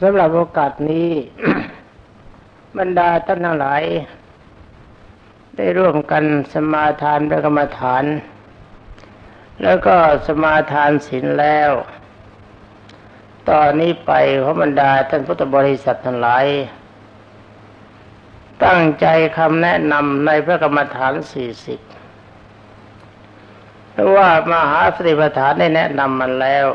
สำหรับโอกาสนี้ บรรดาท่านทั้งหลาย ได้ร่วมกันสมาทานพระกรรมฐาน แล้วก็สมาทานศีลแล้ว ตอนนี้ไปขอบรรดาท่านพุทธบริษัททั้งหลาย ตั้งใจคำแนะนำในพระกรรมฐานสี่สิบเพราะว่ามหาสติปัฏฐานได้แนะนำมันแล้ว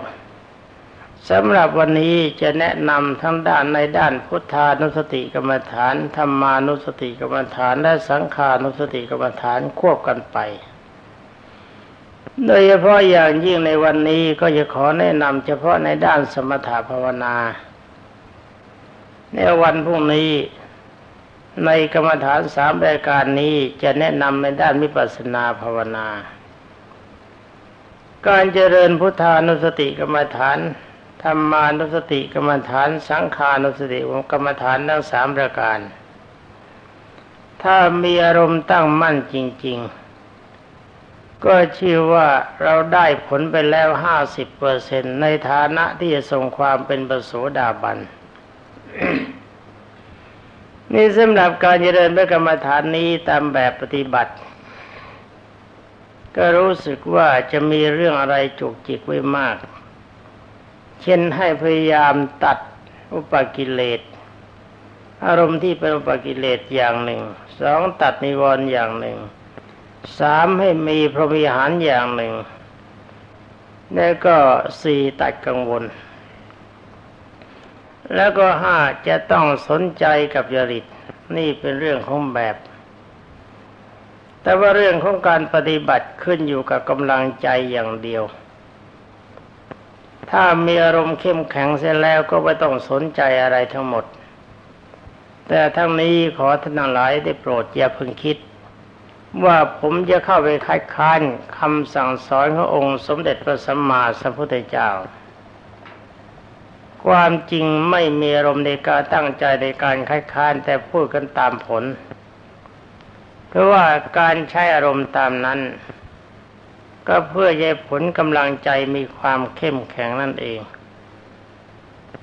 สำหรับวันนี้จะแนะนำทั้งด้านในด้านพุทธานุสติกรรมฐานธรรมานุสติกรรมฐาน และสังขานุสติกรรมฐานควบกันไป โดยเฉพาะอย่างยิ่งในวันนี้ก็จะขอแนะนำเฉพาะในด้านสมถภาวนา ในวันพรุ่งนี้ในกรรมฐานสามรายการนี้จะแนะนำในด้านวิปัสสนาภาวนา การเจริญพุทธานุสติกรรมฐาน รรมานุสติกรรมฐานสังขานุสติกรรมฐานทั้งสามประการ ถ้ามีอารมณ์ตั้งมั่นจริง ๆ ก็ชื่อว่าเราได้ผลไปแล้วห้าสิบเปอร์เซ็นในฐานะที่จะส่งความเป็นประโสดาบัน นี่สำหรับการเจริญพระกรรมฐานนี้ตามแบบปฏิบัติก็รู้สึกว่าจะมีเรื่องอะไรจุกจิกไว้มาก เช่นให้พยายามตัดอุปกิเลส อารมณ์ที่เป็นอุปกิเลสอย่างหนึ่งสองตัดนิวรณ์อย่างหนึ่งสามให้มีพรหมิหารอย่างหนึ่งแล้วก็สี่ตัดกังวล แล้วก็ห้าจะต้องสนใจกับจริตนี่เป็นเรื่องของแบบ แต่ว่าเรื่องของการปฏิบัติขึ้นอยู่กับกำลังใจอย่างเดียว ถ้ามีอารมณ์เข้มแข็งเสร็จแล้วก็ไม่ต้องสนใจอะไรทั้งหมด แต่ทั้งนี้ขอท่านหลายได้โปรดอย่าพึงคิด ว่าผมจะเข้าไปคัดค้านคำสั่งสอนขององค์สมเด็จพระสัมมาสัมพุทธเจ้า ความจริงไม่มีอารมณ์ในการตั้งใจในการคัดค้านแต่พูดกันตามผล เพราะว่าการใช้อารมณ์ตามนั้น ก็เพื่อให้ผลกำลังใจมีความเข้มแข็งนั่นเอง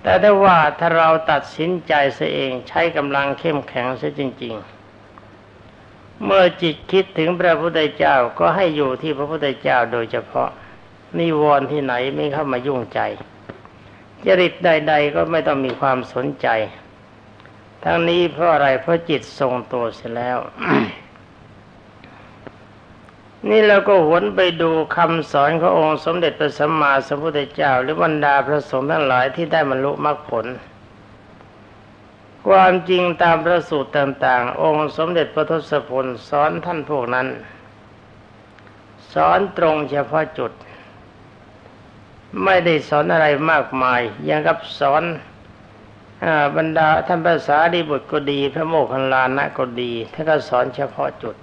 แต่ถ้าว่าถ้าเราตัดสินใจเสียเองใช้กำลังเข้มแข็งเสียจริง ๆ เมื่อจิตคิดถึงพระพุทธเจ้าก็ให้อยู่ที่พระพุทธเจ้าโดยเฉพาะนิวรณ์ที่ไหนไม่เข้ามายุ่งใจ จริตใด ๆ ก็ไม่ต้องมีความสนใจ ทั้งนี้เพราะอะไรเพราะจิตทรงตัวเสียแล้ว นี่เราก็หวนไปดูคำสอนขององค์สมเด็จพระสัมมาสัมพุทธเจ้า หรือบรรดาพระสงฆ์ทั้งหลายที่ได้บรรลุมรรคผล ความจริงตามพระสูตรต่างๆ องค์สมเด็จพระทศพลสอนท่านพวกนั้น สอนตรงเฉพาะจุด ไม่ได้สอนอะไรมากมายยังกับสอนบรรดาท่านภาษาดีบุตรก็ดี พระโมคคัลลานะก็ดีท่านก็สอนเฉพาะจุด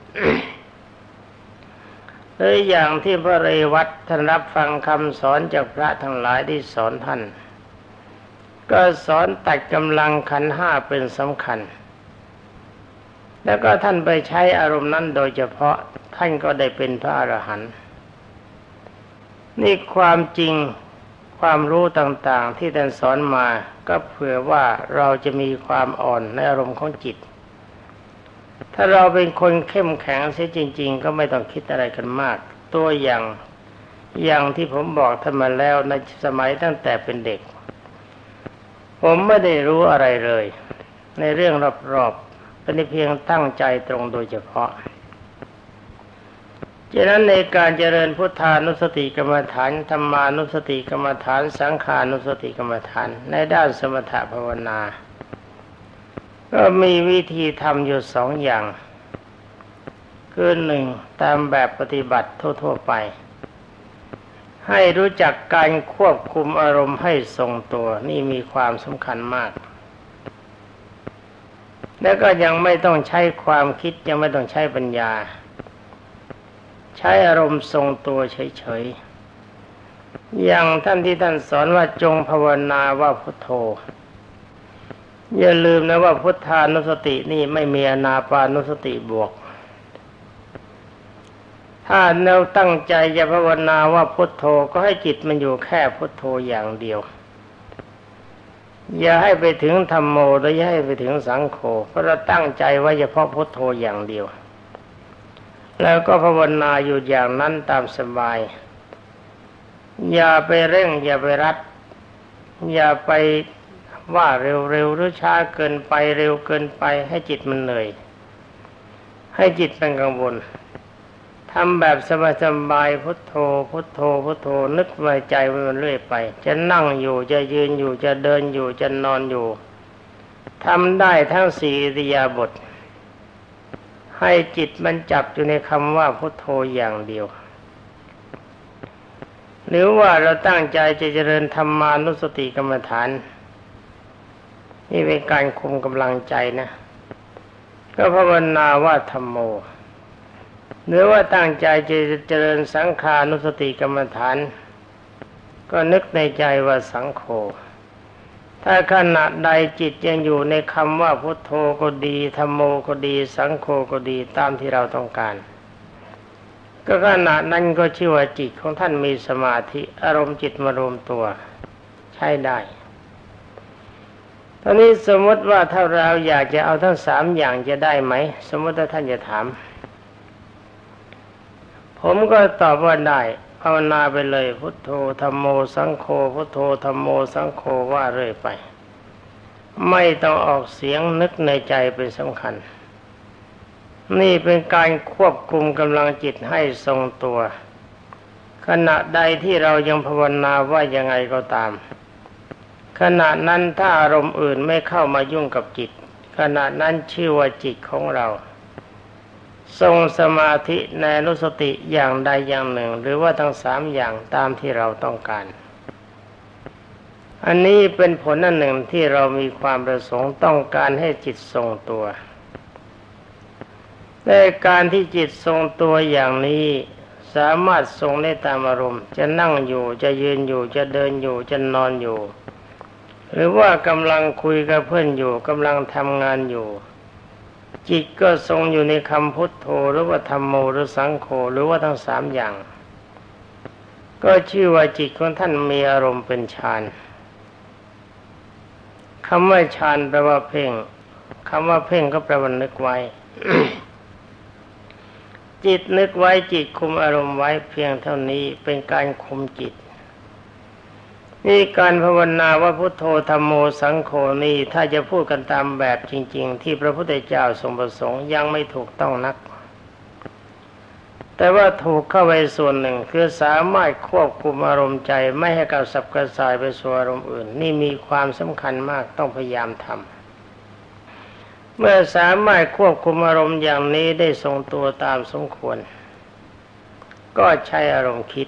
หรืออย่างที่พระเรวัตท่านรับฟังคำสอนจากพระทั้งหลายที่สอนท่าน ก็สอนตัดกำลังขันห้าเป็นสำคัญ แล้วก็ท่านไปใช้อารมณ์นั้นโดยเฉพาะท่านก็ได้เป็นพระอรหันต์นี่ความจริงความรู้ต่างๆ ที่ท่านสอนมาก็เผื่อว่าเราจะมีความอ่อนในอารมณ์ของจิต ถ้าเราเป็นคนเข้มแข็งเสียจริง ๆ ก็ไม่ต้องคิดอะไรกันมาก ตัวอย่างอย่างที่ผมบอกท่านมาแล้วในสมัยตั้งแต่เป็นเด็ก ผมไม่ได้รู้อะไรเลย ในเรื่องรอบๆเป็นเพียงตั้งใจตรงโดยเฉพาะฉะนั้นในการเจริญพุทธานุสติกรรมฐานธรรมานุสติกรรมฐาน สังขานุสติกรรมฐาน ในด้านสมถภาวนา ก็มีวิธีทำอยู่สองอย่าง คือหนึ่งตามแบบปฏิบัติทั่ว ๆ ไป ให้รู้จักการควบคุมอารมณ์ให้ทรงตัวนี่มีความสำคัญมาก แล้วก็ยังไม่ต้องใช้ความคิดยังไม่ต้องใช้ปัญญา ใช้อารมณ์ทรงตัวเฉย ๆ อย่างท่านที่ท่านสอนว่าจงภาวนาว่าพุทโธ อย่าลืมนะว่าพุทธานุสตินี่ไม่มีอนาปานุสติบวก ถ้าเราตั้งใจจะภาวนาว่าพุทโธก็ให้จิตมันอยู่แค่พุทโธอย่างเดียว อย่าให้ไปถึงธรรมโมและอย่าให้ไปถึงสังโฆเพราะเราตั้งใจไว้เฉพาะพุทโธอย่างเดียว แล้วก็ภาวนาอยู่อย่างนั้นตามสบาย อย่าไปเร่ง อย่าไปรัด อย่าไป ว่าเร็วๆหรือช้าเกินไปเร็วเกินไปให้จิตมันเหนื่อย ให้จิตเป็นกังวลทำแบบสบายๆพุทโธ พุทโธ พุทโธ นึกไว้ใจไว้มันเรื่อยไป จะนั่งอยู่จะยืนอยู่จะเดินอยู่จะนอนอยู่ทำได้ทั้งสี่อิยาบทให้จิตมันจับอยู่ในคำว่าพุทโธอย่างเดียว หรือว่าเราตั้งใจจะเจริญธรรมานุสติกรรมฐาน นี่เป็นการคุมกำลังใจนะ ก็ภาวนาว่าธรรมโมหรือว่าตั้งใจจะเจริญสังขานุสติกรรมฐาน ก็นึกในใจว่าสังโฆถ้าขณะใดจิตยังอยู่ในคำว่าพุทโธก็ดีธรรมโมก็ดี สังโฆก็ดีตามที่เราต้องการ ก็ขณะนั้นก็ชื่อว่าจิตของท่านมีสมาธิอารมณ์จิตมารวมตัว ใช้ได้ ตอนนี้สมมติว่าถ้าเราอยากจะเอาทั้งสามอย่างจะได้ไหม สมมติถ้าท่านจะถาม ผมก็ตอบว่าได้ภาวนาไปเลย พุทโธธรรมโมสังโฆพุทโธธรรมโมสังโฆว่าเรื่อยไป ไม่ต้องออกเสียงนึกในใจเป็นสำคัญ นี่เป็นการควบคุมกำลังจิตให้ทรงตัว ขณะใดที่เรายังภาวนาว่ายังไงก็ตาม ขณะนั้นถ้าอารมณ์อื่นไม่เข้ามายุ่งกับจิต ขณะนั้นชื่อว่าจิตของเรา ทรงสมาธิในนุสติอย่างใดอย่างหนึ่ง หรือว่าทั้งสามอย่างตามที่เราต้องการ อันนี้เป็นผลอันหนึ่งที่เรามีความประสงค์ต้องการให้จิตทรงตัวในการที่จิตทรงตัวอย่างนี้สามารถทรงได้ตามอารมณ์ จะนั่งอยู่จะยืนอยู่จะเดินอยู่จะนอนอยู่ หรือว่ากำลังคุยกับเพื่อนอยู่กำลังทำงานอยู่ จิตก็ทรงอยู่ในคำพุทโธหรือว่าธรรมโมหรือสังโฆหรือว่าทั้งสามอย่าง ก็ชื่อว่าจิตของท่านมีอารมณ์เป็นฌานคำว่าฌานแปลว่าเพ่งคำว่าเพ่งก็แปลว่านึกไว้ จิตนึกไว้จิตคุมอารมณ์ไว้เพียงเท่านี้เป็นการคุมจิต นี่การภาวนาว่าพุทโธธรรมโมสังโฆนี่ถ้าจะพูดกันตามแบบจริง ๆ ที่พระพุทธเจ้าทรงประสงค์ยังไม่ถูกต้องนัก แต่ว่าถูกเข้าไปส่วนหนึ่งคือสามารถควบคุมอารมณ์ใจไม่ให้กับสับกระสายไปสู่อารมณ์อื่น นี่มีความสำคัญมากต้องพยายามทำเมื่อสามารถควบคุมอารมณ์อย่างนี้ได้ทรงตัวตามสมควร ก็ใช้อารมณ์คิด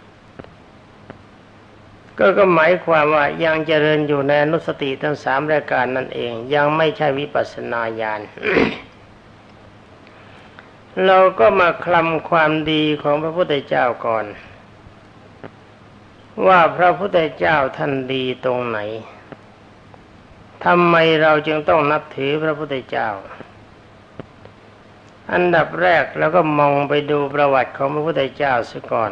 ก็ก็หมายความว่ายังเจริญอยู่ในอนุสติทั้งสามรายการนั่นเอง ยังไม่ใช่วิปัสสนาญาณเราก็มาคลำความดีของพระพุทธเจ้าก่อน ว่าพระพุทธเจ้าท่านดีตรงไหนทำไมเราจึงต้องนับถือพระพุทธเจ้า อันดับแรกแล้วก็มองไปดูประวัติของพระพุทธเจ้าซะก่อน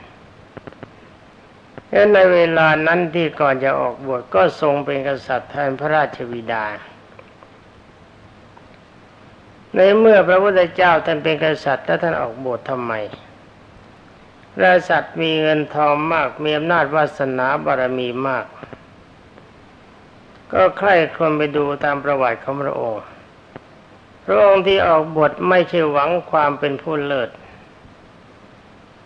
และในเวลานั้นที่ก่อนจะออกบวชก็ทรงเป็นกษัตริย์แทนพระราชวิดา ในเมื่อพระพุทธเจ้าท่านเป็นกษัตริย์แล้วท่านออกบวชทำไมกษัตริย์มีเงินทองมากมีอำนาจวาสนาบารมีมาก ก็ใคร่ควญไปดูตามประวัติของพระองค์ พระองค์ที่ออกบทไม่ใช่หวังความเป็นผู้เลิศ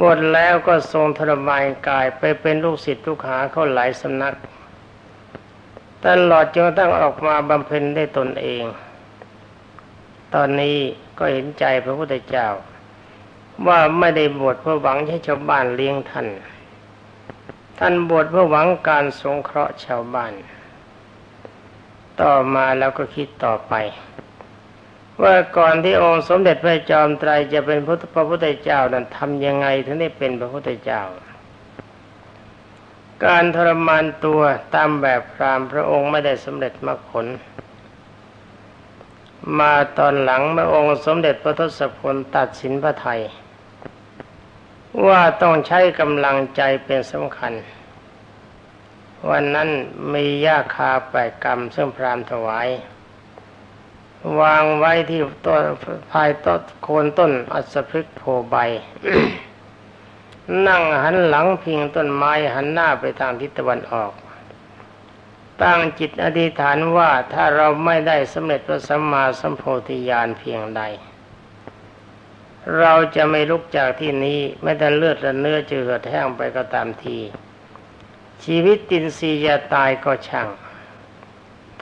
บวชแล้วก็ทรงทรมานกายไปเป็นลูกศิษย์ลูกหาเขาหลายสำนักตลอดจนตั้งออกมาบำเพ็ญได้ตนเอง ตอนนี้ก็เห็นใจพระพุทธเจ้า ว่าไม่ได้บวชเพื่อหวังให้ชาวบ้านเลี้ยงท่าน ท่านบวชเพื่อหวังการสงเคราะห์ชาวบ้าน ต่อมาแล้วก็คิดต่อไป ว่าก่อนที่องค์สมเด็จพระจอมไตรจะเป็นพระพุทธเจ้านั้นทำยังไงถึงได้เป็นพระพุทธเจ้า การทรมานตัวตามแบบพรามพระองค์ไม่ได้สำเร็จมรรคผล มาตอนหลังเมื่อองค์สมเด็จพระทศพลตัดสินพระไทย ว่าต้องใช้กำลังใจเป็นสำคัญ วันนั้นมียาคาแปดกรรมซึ่งพรามถวาย วางไว้ที่ต้นภายต้นโคนต้นอัศพฤกโพใบ นั่งหันหลังพิงต้นไม้หันหน้าไปทางทิศตะวันออก ตั้งจิตอธิษฐานว่าถ้าเราไม่ได้สำเร็จพระสัมมาสัมโพธิญาณเพียงใด เราจะไม่ลุกจากที่นี้ไม่แต่เลือดและเนื้อจะเหือดแห้งไปก็ตามที ชีวิตตินซีจะตายก็ช่าง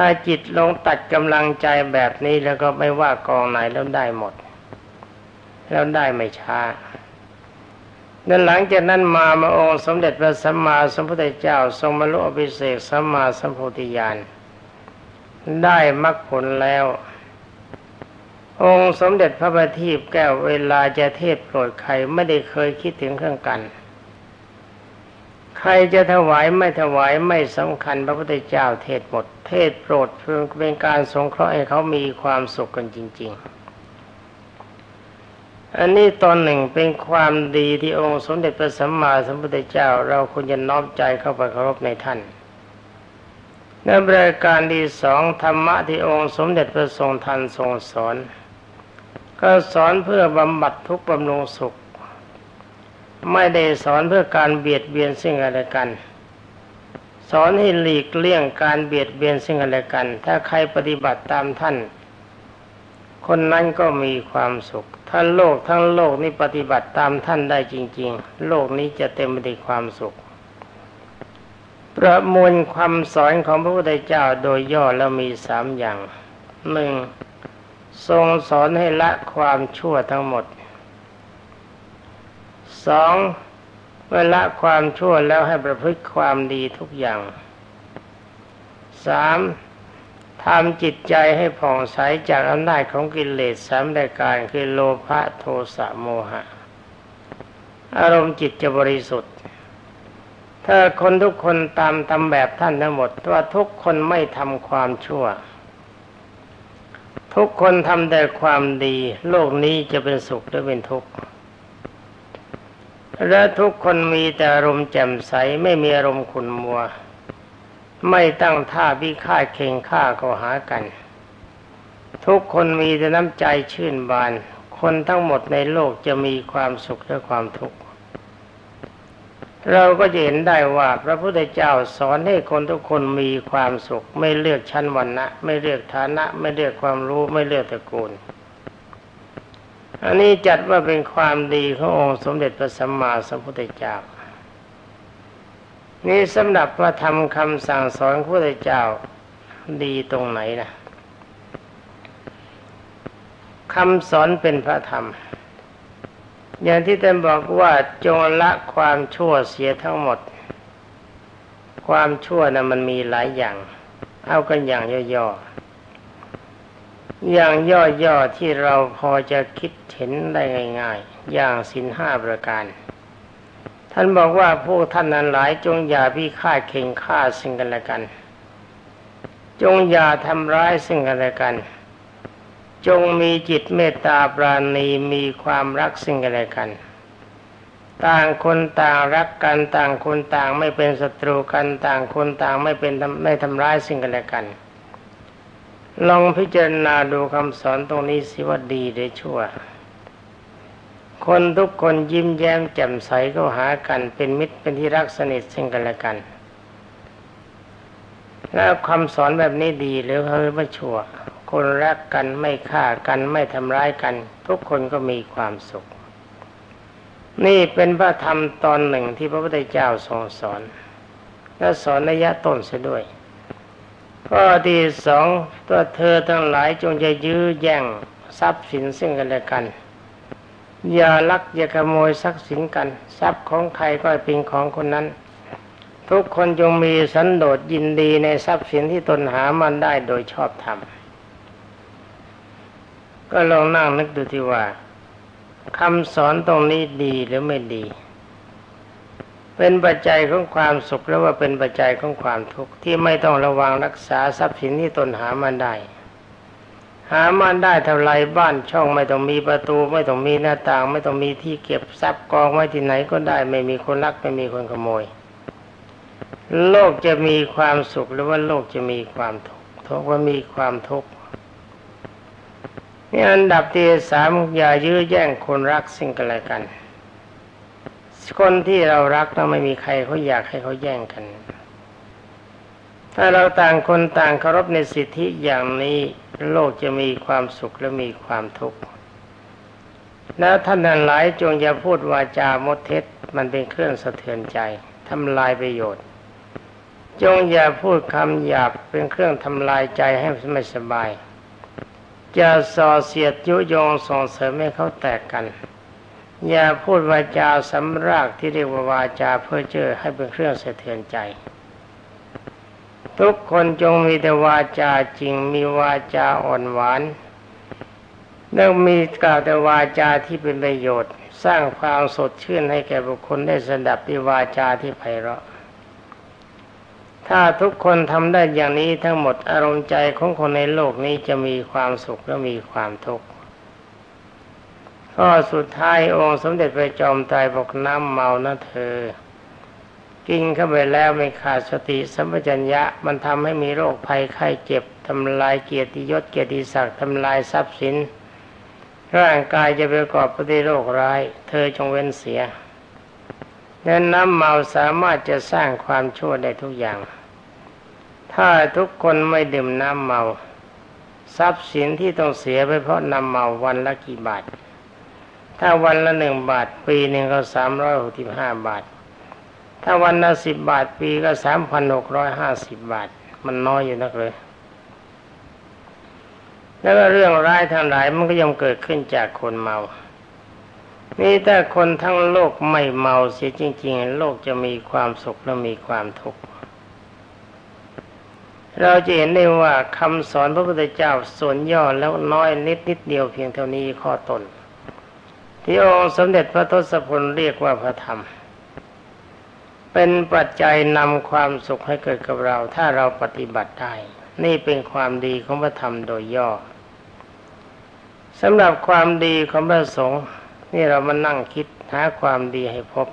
ถ้าจิตลงตัดกำลังใจแบบนี้แล้วก็ไม่ว่ากองไหนแล้วได้หมด แล้วได้ไม่ช้านั้นหลังจากนั้นมามาองค์สมเด็จพระสัมมาสัมพุทธเจ้า ทรงมรรลุอภิเศกสัมมาสัมโพธิญาณได้มรรคผลแล้ว องค์สมเด็จพระบัณฑิตแก้วเวลาจะเทศโปรดใครไม่ได้เคยคิดถึงเครื่องกัน ใครจะถวายไม่ถวายไม่สำคัญพระพุทธเจ้าเทศหมด เทศโปรดเพื่อเป็นการสงเคราะห์ให้เขามีความสุขกันจริง ๆ อันนี้ตอนหนึ่งเป็นความดีที่องค์สมเด็จพระสัมมาสัมพุทธเจ้า เราควรจะน้อมใจเข้าไปเคารพในท่านในบริการที่สองธรรมะที่องค์สมเด็จพระทรงทันทรงสอน ก็สอนเพื่อบำบัดทุกข์บำรุงสุข ไม่ได้สอนเพื่อการเบียดเบียนซึ่งกันและกัน สอนให้หลีกเลี่ยงการเบียดเบียนซึ่งกันและกัน ถ้าใครปฏิบัติตามท่าน คนนั้นก็มีความสุข ถ้าโลกทั้งโลกนี้ปฏิบัติตามท่านได้จริง ๆ โลกนี้จะเต็มไปด้วยความสุข ประมวลความสอนของพระพุทธเจ้าโดยย่อแล้วมีสามอย่างหนึ่งทรงสอนให้ละความชั่วทั้งหมด สองเมื่อละความชั่วแล้วให้ประพฤติความดีทุกอย่างสามทำจิตใจให้ผ่องใสจากอำนาจของกิเลสสามรายการคือโลภะโทสะโมหะ อารมณ์จิตจะบริสุทธิ์ ถ้าคนทุกคนตามทำแบบท่านทั้งหมดว่าทุกคนไม่ทำความชั่ว ทุกคนทำแต่ความดี โลกนี้จะเป็นสุขหรือเป็นทุกข์ และทุกคนมีแต่อารมณ์แจ่มใสไม่มีอารมณ์ขุนมัว ไม่ตั้งท่าพิฆาตเข่งฆ่าก็หากัน ทุกคนมีแต่น้ำใจชื่นบาน คนทั้งหมดในโลกจะมีความสุขและความทุกข์ เราก็จะเห็นได้ว่าพระพุทธเจ้าสอนให้คนทุกคนมีความสุข ไม่เลือกชั้นวรรณะ ไม่เลือกฐานะ ไม่เลือกความรู้ไม่เลือกตระกูล อันนี้จัดว่าเป็นความดีขององค์สมเด็จพระสัมมาสัมพุทธเจ้า นี่สำหรับพระธรรมคำสั่งสอนพระพุทธเจ้าดีตรงไหนนะคำสอนเป็นพระธรรม อย่างที่ท่านบอกว่าจงละความชั่วเสียทั้งหมด ความชั่วนะ่ะมันมีหลายอย่าง เอากันอย่างย่อๆ อย่างย่อๆที่เราพอจะคิดเห็นได้ง่ายๆ อย่างสินห้าประการ ท่านบอกว่าพวกท่านนั้นหลายจงอย่าพิฆาตเข่งฆ่าซึ่งกันและกัน จงอย่าทำร้ายซึ่งกันและกัน จงมีจิตเมตตาปราณีมีความรักซึ่งกันและกัน ต่างคนต่างรักกันต่างคนต่างไม่เป็นศัตรูกันต่างคนต่างไม่เป็นไม่ทำร้ายสิ่งกันและกัน ลองพิจารณาดูคำสอนตรงนี้สิว่าดีหรือชั่ว คนทุกคนยิ้มแย้มแจ่มใสก็หากันเป็นมิตรเป็นที่รักสนิทซึ่งกันและกัน แล้วคำสอนแบบนี้ดีหรือเขาไม่ชั่ว คนรักกันไม่ฆ่ากันไม่ทำร้ายกัน ทุกคนก็มีความสุข นี่เป็นพระธรรมตอนหนึ่งที่พระพุทธเจ้าทรงสอน และสอนระยะต้นเสียด้วย ข้อที่สองตัวเธอทั้งหลายจงจะยื้อแย่งทรัพย์สินซึ่งกันและกัน อย่าลักอย่าขโมยทรัพย์สินกัน ทรัพย์ของใครก็เป็นของคนนั้น ทุกคนจงมีสันโดษยินดีในทรัพย์สินที่ตนหามันได้โดยชอบธรรมก็ลองนั่งนึกดูที่ว่าคำสอนตรงนี้ดีหรือไม่ดี เป็นปัจจัยของความสุขหรือว่าเป็นปัจจัยของความทุกข์ที่ไม่ต้องระวังรักษาทรัพย์สินที่ตนหามาได้ หามาได้เท่าไรบ้านช่องไม่ต้องมีประตู ไม่ต้องมีหน้าต่าง ไม่ต้องมีที่เก็บทรัพย์กองไว้ที่ไหนก็ได้ ไม่มีคนรักไม่มีคนขโมย โลกจะมีความสุขหรือว่าโลกจะมีความทุกข์ทุกว่ามีความทุกข์นี่อันดับที่สามอย่ายื้อแย่งคนรักสิ่งกันและกัน คนที่เรารักเราไม่มีใครเขาอยากให้เขาแย่งกัน ถ้าเราต่างคนต่างเคารพในสิทธิอย่างนี้โลกจะมีความสุขและมีความทุกข์แล้วท่านนั้นหลายจงอย่าพูดวาจามดเท็จมันเป็นเครื่องสะเทือนใจทำลายประโยชน์ จงอย่าพูดคำหยาบเป็นเครื่องทำลายใจให้ไม่สบายจะส่อเสียดยุยงส่งเสริมให้เขาแตกกัน อย่าพูดวาจาสำรากที่เรียกว่าวาจาเพื่อเจอให้เป็นเครื่องสะเทือนใจ ทุกคนจงมีแต่วาจาจริงมีวาจาอ่อนหวานแล้วมีกล่าวแต่วาจาที่เป็นประโยชน์ สร้างความสดชื่นให้แก่บุคคลได้สดับด้วยวาจาที่ไพเราะ ถ้าทุกคนทำได้อย่างนี้ทั้งหมดอารมณ์ใจของคนในโลกนี้จะมีความสุขและมีความทุกข์ ข้อสุดท้ายองค์สมเด็จพระจอมไตรบอกน้ำเมานะเธอ กินเข้าไปแล้วไม่ขาดสติสัมปชัญญะมันทำให้มีโรคภัยไข้เจ็บทำลายเกียรติยศเกียรติศักดิ์ทำลายทรัพย์สิน ร่างกายจะประกอบไปด้วยโรคร้าย เธอจงเว้นเสียและน้ำเมาสามารถจะสร้างความชั่วได้ทุกอย่าง ถ้าทุกคนไม่ดื่มน้ำเมา ทรัพย์สินที่ต้องเสียไปเพราะน้ำเมาวันละกี่บาท ถ้าวันละหนึ่งบาท ปีหนึ่งก็สามร้อยหกสิบห้าบาท ถ้าวันละสิบบาทปีก็สามพันหกร้อยห้าสิบบาท มันน้อยอยู่นักเลย แล้วเรื่องร้ายทั้งหลายมันก็ย่อมเกิดขึ้นจากคนเมา นี่ถ้าคนทั้งโลกไม่เมาเสียจริง ๆ โลกจะมีความสุขและมีความทุกข์เราจะเห็นได้ว่าคำสอนพระพุทธเจ้าส่วนย่อแล้วน้อยนิดนิดเดียวเพียงเท่านี้ข้อตน ที่องค์สมเด็จพระทศพลเรียกว่าพระธรรม เป็นปัจจัยนำความสุขให้เกิดกับเรา ถ้าเราปฏิบัติได้ นี่เป็นความดีของพระธรรมโดยย่อสำหรับความดีของพระสงฆ์นี่เรามานั่งคิดหาความดีให้พบ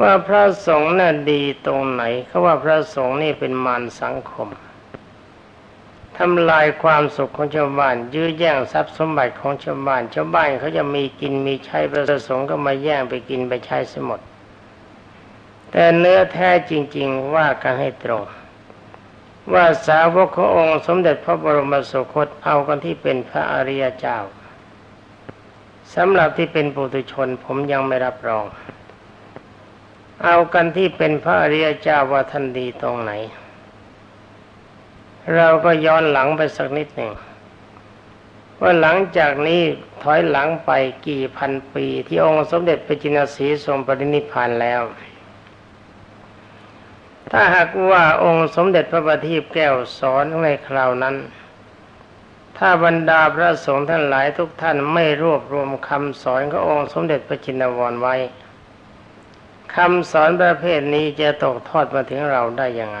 ว่าพระสงฆ์น่ะดีตรงไหนเขาว่าพระสงฆ์นี่เป็นมารสังคม ทำลายความสุขของชาวบ้าน ยื้อแย่งทรัพย์สมบัติของชาวบ้านชาวบ้านเขาจะมีกินมีใช้พระสงฆ์ก็มาแย่งไปกินไปใช้สมด แต่เนื้อแท้จริง ๆ ว่ากันให้ตรง ว่าสาวกขององค์สมเด็จพระบรมสุคตเอากันที่เป็นพระอริยเจ้าสำหรับที่เป็นปุถุชนผมยังไม่รับรอง เอากันที่เป็นพระอริยเจ้าว่าท่านดีตรงไหน เราก็ย้อนหลังไปสักนิดหนึ่งว่าหลังจากนี้ถอยหลังไปกี่พันปี ที่องค์สมเด็จพระจินสีทรงปรินิพานแล้ว ถ้าหากว่าองค์สมเด็จพระบัณฑิตแก้วสอนในคราวนั้น ถ้าบรรดาพระสงฆ์ท่านหลายทุกท่านไม่รวบรวมคำสอนขององค์สมเด็จพระจินวรไว้คำสอนประเภทนี้จะตกทอดมาถึงเราได้ยังไง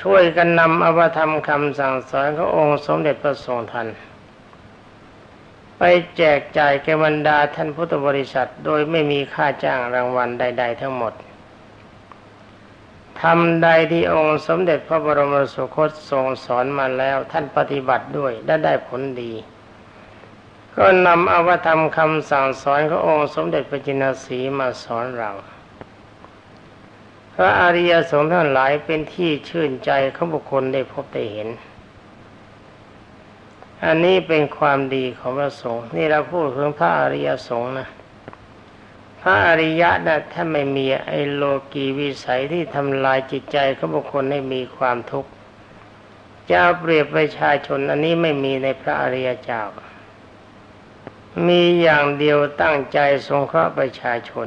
ช่วยกันนำอวธรรมคำสั่งสอนขององค์สมเด็จพระทรงทันไปแจกจ่ายแก่บรรดาท่านพุทธบริษัท โดยไม่มีค่าจ้างรางวัลใด ๆ ทั้งหมดทำใดที่องค์สมเด็จพระบรมสุคตทรงสอนมาแล้วท่านปฏิบัติด้วยและได้ผลดี ก็นำอวธรรมคำสั่งสอนขององค์สมเด็จพระจินสีมาสอนเรา พระอริยสงฆ์ทั้งหลายเป็นที่ชื่นใจของบุคคลได้พบได้เห็น อันนี้เป็นความดีของพระสงฆ์นี่เราพูดถึงพระอริยสงฆ์นะพระอริยะนะถ้าไม่มีไอโลกีวิสัยที่ทำลายจิตใจของบุคคลให้มีความทุกข์จะเปรียบประชาชนอันนี้ไม่มีในพระอริยเจ้า มีอย่างเดียวตั้งใจสงเคราะห์ประชาชน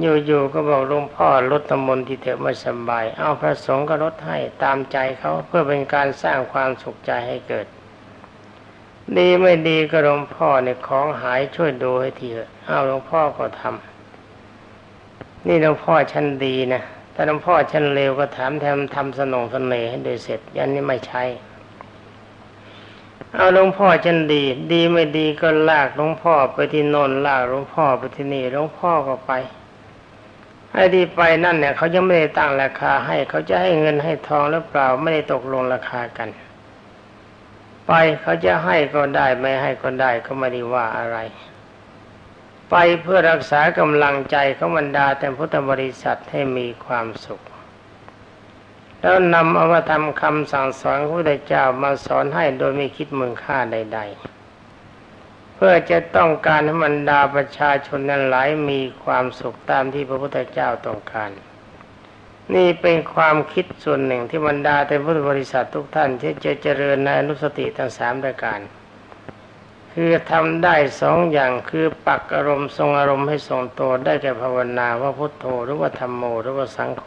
อยู่ๆก็บอกหลวงพ่อลดตมนที่เถอะไม่สบาย เอาพระสงฆ์ก็ลดให้ตามใจเขาเพื่อเป็นการสร้างความสุขใจให้เกิด ดีไม่ดีก็หลวงพ่อเนี่ยของหายช่วยดูให้ทีเถอะเอาหลวงพ่อก็ทำนี่หลวงพ่อชั้นดีนะถ้าหลวงพ่อชั้นเลวก็ถามแทมทำสนองสนเนให้โดยเสร็จยันนี้ไม่ใช่เอาหลวงพ่อชั้นดี ดีไม่ดีก็ลากหลวงพ่อไปที่โนนลากหลวงพ่อไปที่นี่หลวงพ่อก็ไป ไอ้ที่ไปนั่นเนี่ยเขายังไม่ได้ตั้งราคาให้เขาจะให้เงินให้ทองหรือเปล่าไม่ได้ตกลงราคากัน ไปเขาจะให้ก็ได้ไม่ให้ก็ได้ก็ไม่ได้ว่าอะไร ไปเพื่อรักษากำลังใจของบรรดาแต่พุทธบริษัทให้มีความสุข แล้วนำเอาธรรมคำสั่งสอนพระพุทธเจ้ามาสอนให้โดยไม่คิดมึงค่าใด ๆ เพื่อจะต้องการให้บรรดาประชาชนนั้นหลายมีความสุขตามที่พระพุทธเจ้าต้องการ นี่เป็นความคิดส่วนหนึ่งที่บรรดาแต่พุทธบริษัททุกท่านที่จะเจริญในอนุสติทั้งสามประการ คือทำได้สองอย่างคือปักอารมณ์ทรงอารมณ์ให้ทรงตัวได้แก่ภาวนาว่าพุทโธหรือว่าธรรมโมหรือว่าสังโฆ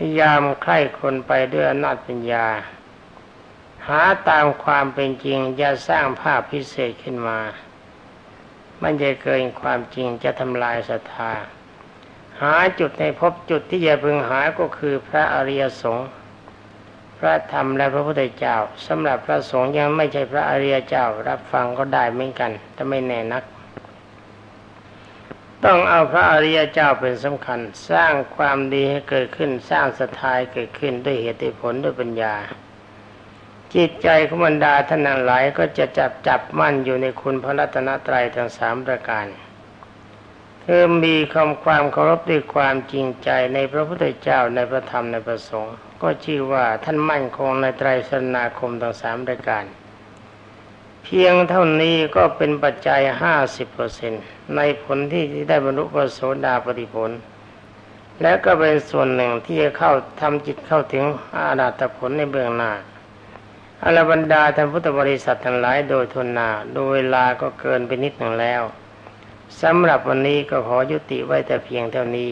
พยายามใคร่คนไปด้วยอำนาจปัญญา หาตามความเป็นจริงอย่าสร้างภาพพิเศษขึ้นมา มันจะเกินความจริงจะทำลายศรัทธา หาจุดในพบจุดที่จะพึงหาก็คือพระอริยสงฆ์พระธรรมและพระพุทธเจ้าสำหรับพระสงฆ์ยังไม่ใช่พระอริยเจ้ารับฟังก็ได้เหมือนกันแต่ไม่แน่นัก ต้องเอาพระอริยเจ้าเป็นสำคัญ สร้างความดีให้เกิดขึ้น สร้างสถายเกิดขึ้นด้วยเหตุผลด้วยปัญญา จิตใจของบรรดาท่านหลายก็จะจับจับมั่นอยู่ในคุณพระรัตนตรัยทั้งสามประการคือมีคำความเคารพด้วยความจริงใจในพระพุทธเจ้าในพระธรรมในพระสงฆ์ก็ชื่อว่าท่านมั่นคงในไตรสนาคมทั้งสามปรายการ เพียงเท่านี้ก็เป็นปัจจัยห้าสิบเปอร์เซ็นในผลที่ได้บรรลุพระโสดาปฏิผล และก็เป็นส่วนหนึ่งที่จะเข้าทำจิตเข้าถึงอาณาตผลในเบื้องหน้าอรบรรดาท่านพุทธบริษัททั้งหลายโดยทนนาโดยเวลาก็เกินไปนิดหนึ่งแล้วสำหรับวันนี้ก็ขอยุติไว้แต่เพียงเท่านี้